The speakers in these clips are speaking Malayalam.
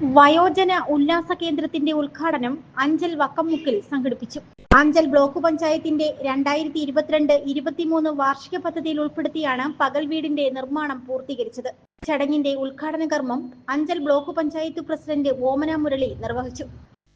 വയോജന ഉല്ലാസ കേന്ദ്രത്തിന്റെ ഉദ്ഘാടനം അഞ്ചൽ വക്കംമുക്കിൽ സംഘടിപ്പിച്ചു. അഞ്ചൽ ബ്ലോക്ക് പഞ്ചായത്തിന്റെ രണ്ടായിരത്തി ഇരുപത്തിരണ്ട് ഇരുപത്തിമൂന്ന് വാർഷിക പദ്ധതിയിൽ ഉൾപ്പെടുത്തിയാണ് പകൽ വീടിന്റെ നിർമ്മാണം പൂർത്തീകരിച്ചത്. ചടങ്ങിന്റെ ഉദ്ഘാടന കർമ്മം അഞ്ചൽ ബ്ലോക്ക് പഞ്ചായത്ത് പ്രസിഡന്റ് ഓമന മുരളി നിർവഹിച്ചു.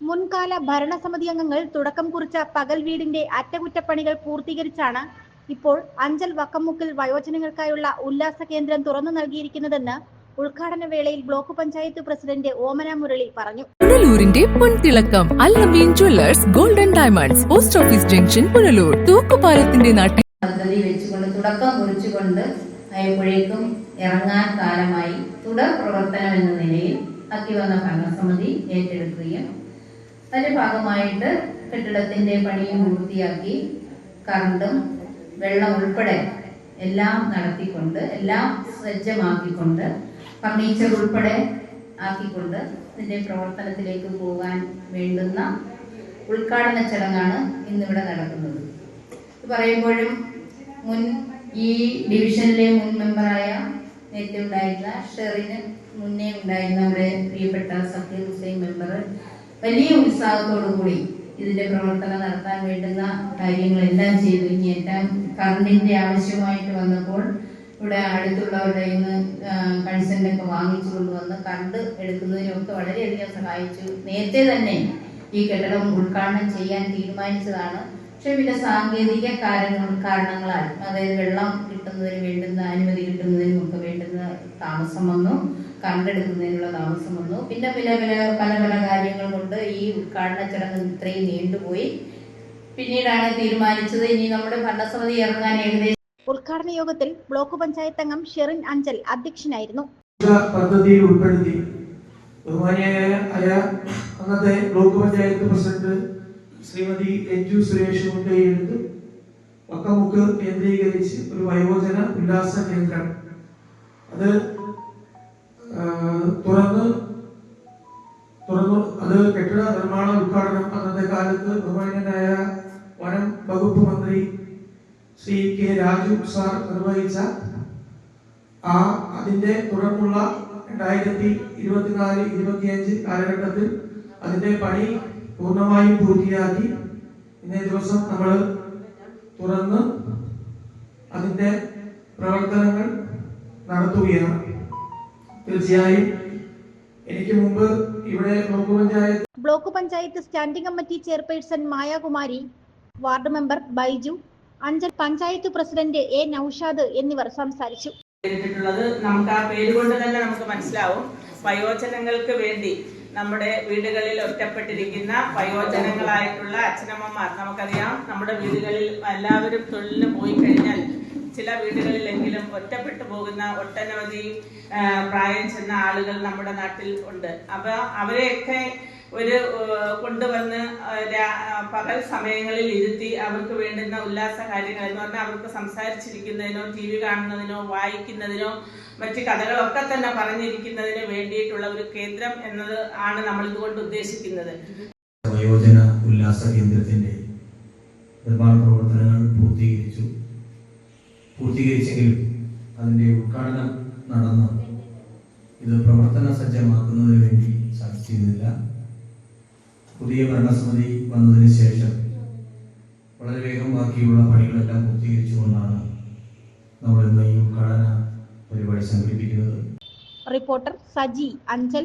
മുൻകാല ഭരണസമിതി അംഗങ്ങൾ തുടക്കം കുറിച്ച പകൽ വീടിന്റെ അറ്റകുറ്റപ്പണികൾ പൂർത്തീകരിച്ചാണ് ഇപ്പോൾ അഞ്ചൽ വക്കംമുക്കിൽ വയോജനങ്ങൾക്കായുള്ള ഉല്ലാസ കേന്ദ്രം തുറന്നു നൽകിയിരിക്കുന്നതെന്ന് ഉദ്ഘാടന വേളയിൽ ബ്ലോക്ക് പഞ്ചായത്ത് പ്രസിഡന്റ് ഓമന മുരളി പറഞ്ഞു. പുനലൂരിന്റെ പൊൻതിളക്കം Allameen jewellers golden diamonds post office junction Punalur തൂക്കുപാലത്തിന്റെ നാട്ടിൽ പദ്ധതി വെച്ചുകൊണ്ട് തുടക്കം കുറിച്ചുകൊണ്ട് ആയപ്പോഴേക്കും ഇറങ്ങാൻ കാലമായി. തുടർ പ്രവർത്തനം എന്ന നിലയിൽ ആക്കി വന്ന ഭരണസമിതി ഏറ്റെടുക്കുകയും അതിന്റെ ഭാഗമായിട്ട് കെട്ടിടത്തിന്റെ പണിയും പൂർത്തിയാക്കി കറണ്ടും വെള്ളം ഉൾപ്പെടെ എല്ലാം നടത്തിക്കൊണ്ട് എല്ലാം സജ്ജമാക്കിക്കൊണ്ട് ഫർണിച്ചർ ഉൾപ്പെടെ ആക്കിക്കൊണ്ട് ഇതിന്റെ പ്രവർത്തനത്തിലേക്ക് പോകാൻ വേണ്ടുന്ന ഉദ്ഘാടന ചടങ്ങാണ് ഇന്നിവിടെ നടക്കുന്നത്. ഇത് പറയുമ്പോഴും മുൻ ഈ ഡിവിഷനിലെ മുൻ മെമ്പറായ നേരത്തെ ഉണ്ടായിരുന്ന ഷെറിന് മുന്നേ ഉണ്ടായിരുന്ന നമ്മുടെ പ്രിയപ്പെട്ട സഫീർ ഹുസൈൻ മെമ്പർ വലിയ ഉത്സാഹത്തോടുകൂടി ഇതിന്റെ പ്രവർത്തനം നടത്താൻ വേണ്ടുന്ന കാര്യങ്ങളെല്ലാം ചെയ്തു. ഇനി ഏറ്റവും കറണ്ടിന്റെ ആവശ്യമായിട്ട് വന്നപ്പോൾ ഇവിടെ അടുത്തുള്ളവരുടെ ഇന്ന് കൺസെന്റ് ഒക്കെ വാങ്ങിച്ചു കൊണ്ടുവന്ന് കണ്ട് എടുക്കുന്നതിനൊക്കെ വളരെയധികം സഹായിച്ചു. നേരത്തെ തന്നെ ഈ കെട്ടിടം ഉദ്ഘാടനം ചെയ്യാൻ തീരുമാനിച്ചതാണ്. പക്ഷെ പിന്നെ സാങ്കേതിക കാരണങ്ങൾ കാരണങ്ങളാൽ അതായത് വെള്ളം കിട്ടുന്നതിന് വേണ്ടുന്ന അനുമതി കിട്ടുന്നതിനും ഒക്കെ വേണ്ടുന്ന താമസം വന്നു. കണ്ടെടുക്കുന്നതിനുള്ള താമസം വന്നു. പിന്നെ പിന്നെ പല പല പല കാര്യങ്ങൾ കൊണ്ട് ഈ ഉദ്ഘാടന ചടങ്ങ് ഇത്രയും നീണ്ടുപോയി. പിന്നീടാണ് തീരുമാനിച്ചത്. ഇനി നമ്മുടെ ഭരണസമിതി ഇറങ്ങാൻ ഏകദേശം ഉദ്ഘാടന യോഗത്തിൽ ബ്ലോക്ക് പഞ്ചായത്ത് അംഗം ഷെറിൻ അഞ്ചൽ അധ്യക്ഷനായിരുന്നു. പദ്ധതിയിൽ ഉൾപ്പെടുത്തി ബഹുമാനിയായ അന്നത്തെ ബ്ലോക്ക് പഞ്ചായത്ത് പ്രസിഡന്റ് ശ്രീമതി രഞ്ജു സുരേഷ് മുൻകൈയെടുത്ത് വക്കമുക്ക് കേന്ദ്രീകരിച്ച് ഒരു വയോജന ഉല്ലാസ കേന്ദ്രം. അത് തുറന്ന് തുറന്നു അത് കെട്ടിട നിർമ്മാണ ഉദ്ഘാടനം അന്നത്തെ കാലത്ത് ബഹുമാനായ വനം വകുപ്പ് മന്ത്രി ശ്രീ കെ രാജു സാർ നിർവഹിച്ച ആ അതിന്റെ തുടർന്നുള്ള രണ്ടായിരത്തി ഇരുപത്തിനാല് ഇരുപത്തിയഞ്ച് കാലഘട്ടത്തിൽ അതിന്റെ പണി പൂർണമായും പൂർത്തിയാക്കി. ഇന്നേ ദിവസം നമ്മൾ തുറന്ന് അതിന്റെ പ്രവർത്തനങ്ങൾ നടത്തുകയാണ്. തീർച്ചയായും എനിക്ക് മുമ്പ് ഇവിടെ block panchayat block panchayat standing committee chairperson Mayakumari ward member Baiju Anchal panchayat president A Naushad എന്നിവർ സംസാരിച്ചു. നമുക്ക് ആ പേര് കൊണ്ട് തന്നെ നമുക്ക് മനസ്സിലാവും. വയോജനങ്ങൾക്ക് വേണ്ടി നമ്മുടെ വീടുകളിൽ ഒറ്റപ്പെട്ടിരിക്കുന്ന വയോജനങ്ങളായിട്ടുള്ള അച്ഛനമ്മമാർ നമുക്കറിയാം നമ്മുടെ വീടുകളിൽ എല്ലാവരും തൊഴിലിന് പോയി കഴിഞ്ഞാൽ ചില വീടുകളിലെങ്കിലും ഒറ്റപ്പെട്ടു പോകുന്ന ഒട്ടനവധി പ്രായം ചെന്ന ആളുകൾ നമ്മുടെ നാട്ടിൽ ഉണ്ട്. അപ്പൊ അവരെയൊക്കെ ഒരു കൊണ്ടുവന്ന് പകൽ സമയങ്ങളിൽ ഇരുത്തി അവർക്ക് വേണ്ടുന്ന ഉല്ലാസ കാര്യങ്ങൾ എന്ന് പറഞ്ഞാൽ അവർക്ക് സംസാരിച്ചിരിക്കുന്നതിനോ ടി വി കാണുന്നതിനോ വായിക്കുന്നതിനോ മറ്റ് കഥകളൊക്കെ തന്നെ പറഞ്ഞിരിക്കുന്നതിന് വേണ്ടിയിട്ടുള്ള ഒരു കേന്ദ്രം എന്നത് ആണ് നമ്മൾ ഇതുകൊണ്ട് ഉദ്ദേശിക്കുന്നത്. ഉല്ലാസ കേന്ദ്രത്തിന്റെ നിർമ്മാണ പ്രവർത്തനങ്ങൾ പൂർത്തീകരിച്ചു. പൂർത്തീകരിച്ചെങ്കിലും അതിന്റെ ഉദ്ഘാടനം നടന്നു. ഇത് പ്രവർത്തന സജ്ജമാക്കുന്നതിന് വേണ്ടി സാധിച്ചിരുന്നില്ല. പുതിയ ഭരണസമിതി വന്നതിന് ശേഷം വളരെ വേഗം ബാക്കിയുള്ള പണികളെല്ലാം പൂർത്തീകരിച്ചുകൊണ്ടാണ് നമ്മൾ ഇന്ന് ഈ ഉദ്ഘാടന പരിപാടി സംഘടിപ്പിക്കുന്നത്. റിപ്പോർട്ടർ സജി അഞ്ചൽ.